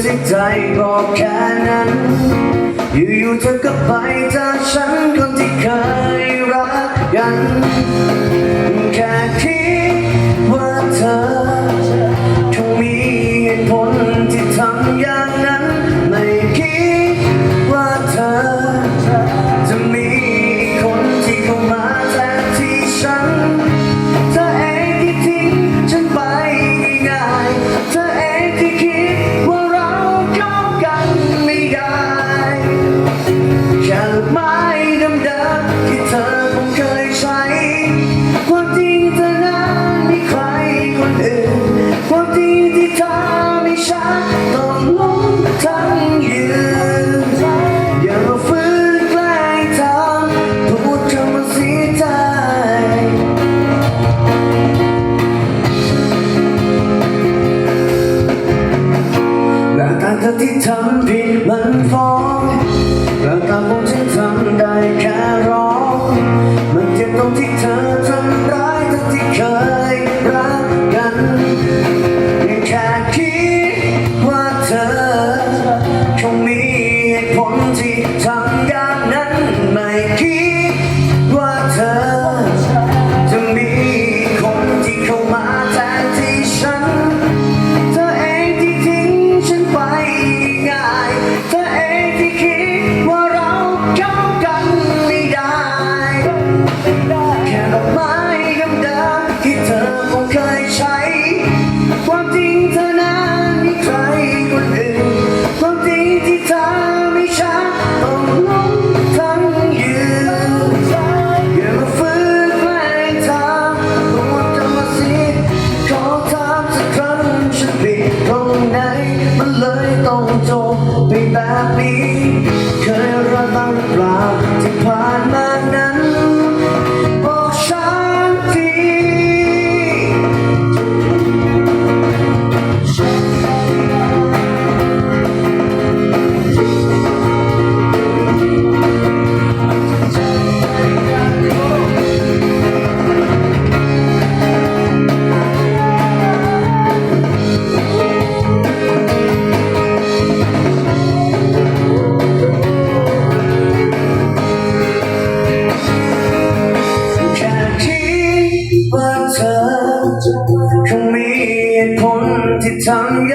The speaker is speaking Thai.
อยู่ๆก็เสิใจบอกแค่นั้น อยู่ๆเธอก็ไปจากฉันคนที่เคยรักกัน เดิที่เธอคงเคยใช้ ความจริงเธนั้นมีใครคนอื่น ความจริที่เธอไม่ชัดต้อลงทั้งยืน อย่าฝืนแกล้ทำพูดคำว่าเสียใจ และการที่ทำผิดมันฟ้อง Some